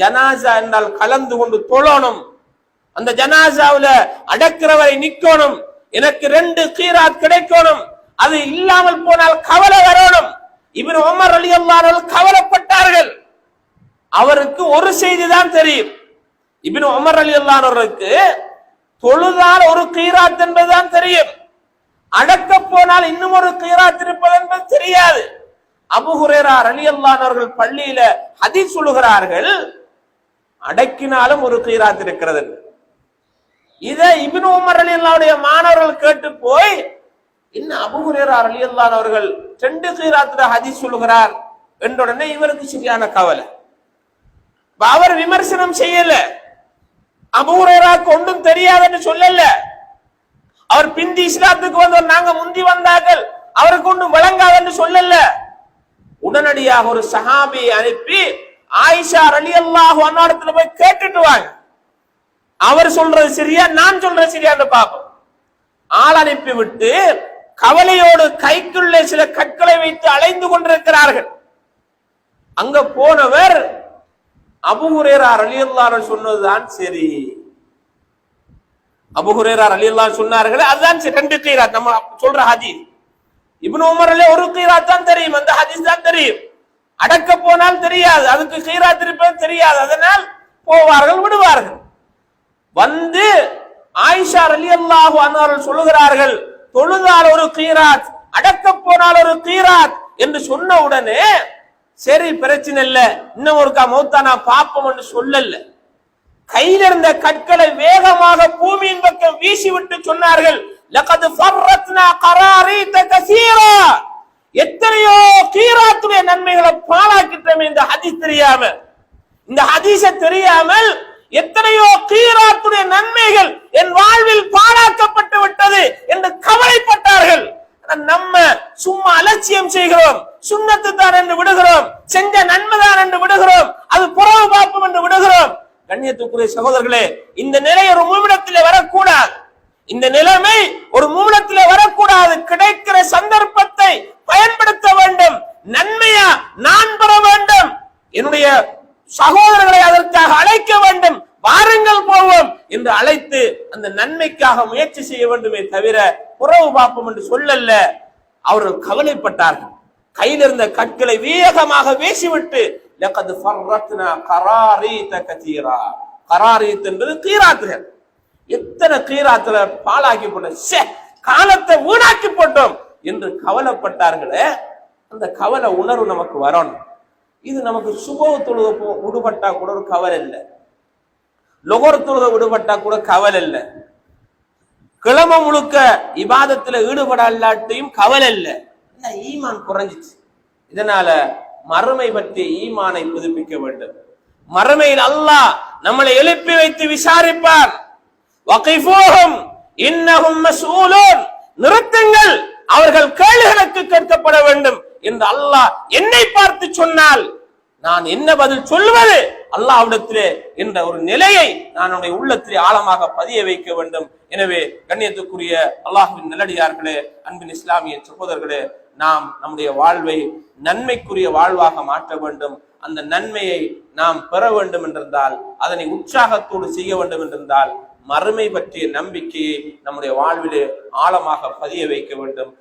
ஜனாசா என்றால் கலந்து கொண்டு தொழணும். அந்த ஜனாசாவுல அடக்கிறவரை நிக்கணும். எனக்கு ரெண்டு கீராத் கிடைக்கணும். அது இல்லாமல் போனால் கவலை வரணும். இவன் உமர் அலி அல்லார்கள் கவலைப்பட்டார்கள். அவருக்கு ஒரு செய்தி தான் தெரியும். இபின் உமர் அலி அல்லானவருக்கு தொழுதால் ஒரு கீராத் என்பதுதான் தெரியும். அடக்க போனால் இன்னும் ஒரு கீராத் இருப்பது என்பது தெரியாது. அபுஹுரேரா அலி அல்லானவர்கள் பள்ளியில ஹதீஸ் சொல்லுகிறார்கள். அடக்கினாலும் ஒரு கீராத் இருக்கிறது. இதை இபின் உமர் அலி அல்லாவுடைய மாணவர்கள் கேட்டு போய் இன்னும் அபு அலி அல்லான் அவர்கள் ரெண்டு கீராத்துல ஹதி சொல்லுகிறார் என்றுடனே இவருக்கு சரியான கவலை. அவர் விமர்சனம் செய்யல. அபூரேராக்கு ஒன்றும் தெரியாதுன்னு சொல்லல. அவர் பிந்தி இஸ்லாத்துக்கு வந்தவர் நாங்க முந்தி வந்தார்கள். அவருக்கு ஒன்றும் விளங்காதுன்னு சொல்லல. உடனடியாக ஒரு சஹாபியை அனுப்பி ஆயிஷா அலி அல்லாஹ் அன்னாடத்துல போய் கேட்டுட்டு வாங்க. அவர் சொல்றது சரியா நான் சொல்றது சரியான்னு பார்ப்போம். ஆள் அனுப்பி விட்டு கவலையோடு கைக்குள்ளே சில கற்களை வைத்து அலைந்து கொண்டிருக்கிறார்கள். அங்க போனவர் அபுஹுரேரார் அலியல்லார் சொன்னதுதான் சரி. அபுஹுரேரார் அலியல்லார் சொன்னார்களே அதுதான் சரி. ரெண்டு கீராத் நம்ம சொல்ற ஹதீஸ். இப்னு உமர்ல ஒரு கீராத் தான் தெரியும் அந்த ஹதீஸ் தான் தெரியும். அடக்க போனால் தெரியாது. அதுக்கு சீரா திருப்பது தெரியாது. அதனால் போவார்கள் விடுவார்கள். வந்து ஆயிஷா ரலியல்லாஹு அன்னார்கள் சொல்லுகிறார்கள் தொழுதால் ஒரு கீராத் அடக்க போனால் ஒரு கீராத் என்று சொன்ன உடனே சரி பிரச்சனை இல்ல. இன்னும் ஒருக்கா மௌத்தா நான் பாப்போம் என்று சொல்லல. கையில் இருந்த கற்களை வேகமாக பூமியின் பக்கம் வீசிவிட்டு சொன்னார்கள் லகது ஃபர்ரத்னா கராரீத கசீரா எத்தனையோ கீராத்துடைய நன்மைகளை பாழாக்கிட்டோம் இந்த ஹதீஸ் தெரியாம இந்த ஹதீஸ தெரியாமல் எத்தனையோ கீராத்துடைய நன்மைகள் என் வாழ்வில் பாழாக்கப்பட்டு விட்டது என்று கவலைப்பட்டார்கள். நம்ம சும்மா அலட்சியம் செய்கிறோம். சுண்ணத்து தான் என்று விடுகிறோம். செஞ்ச நன்மைதான் என்று விடுகிறோம். அது புறவு பார்ப்போம் என்று விடுகிறோம். கண்ணியத்துக்குரிய சகோதரர்களே இந்த நிலை ஒரு மூமிடத்திலே வரக்கூடாது. இந்த நிலைமை ஒரு மூலத்திலே வரக்கூடாது. கிடைக்கிற சந்தர்ப்பம் பயன்படுத்த வேண்டும் நன்மையா நான் பெற வேண்டும் என்னுடைய சகோதரர்களை அதற்காக அழைக்க வேண்டும். வாருங்கள் போவோம் என்று அழைத்து அந்த நன்மைக்காக முயற்சி செய்ய வேண்டுமே தவிர உறவு பார்ப்போம் என்று சொல்லல்ல. அவர்கள் கவலைப்பட்டார்கள். கையில் இருந்த கற்களை வேகமாக வீசிவிட்டு லக்கது ஃபர்ரத்னா கராரீத கதீரா. கராரீத் என்பது கீராத்துகள். எத்தனை கீராத்துல பாலாக்கி போட்டோம் சே காலத்தை வீணாக்கி போட்டோம் என்று கவலைப்பட்டார்களே. அந்த கவலை உணர்வு நமக்கு வரணும். இது நமக்கு சுபவ தொழுக விடுபட்டா கூட ஒரு கவலை இல்லை. லொகர் தொழுக விடுபட்டா கூட கவலை இல்லை. கிழமை முழுக்க இபாதத்துல ஈடுபடலாட்டையும் கவலை இல்லை. ஈமான் குறைஞ்சிச்சு. இதனால மறுமை பற்றிய ஈமானை புதுப்பிக்க வேண்டும். மறுமையில் அல்லாஹ் நம்மளை எழுப்பி வைத்து விசாரிப்பார். இன்னகும் இன்னஹும் நிறுத்துங்கள். அவர்கள் கேளுகளுக்கு அல்லாஹ் என்னை பார்த்து சொன்னால் நான் என்ன பதில் சொல்வது அல்லாஹ்விடத்திலே என்ற ஒரு நிலையை நான் என்னுடைய உள்ளத்திலே ஆழமாக பதிய வைக்க வேண்டும். எனவே கண்ணியத்துக்குரிய அல்லாஹுவின் நல்லடியார்களே அன்பின் இஸ்லாமிய சகோதரர்களே நாம் நம்முடைய வாழ்வை நன்மைக்குரிய வாழ்வாக மாற்ற வேண்டும். அந்த நன்மையை நாம் பெற வேண்டும் என்றிருந்தால் அதனை உற்சாகத்தோடு செய்ய வேண்டும் என்றிருந்தால் மறுமை பற்றிய நம்பிக்கையை நம்முடைய வாழ்விலே ஆழமாக பதிய வைக்க வேண்டும்.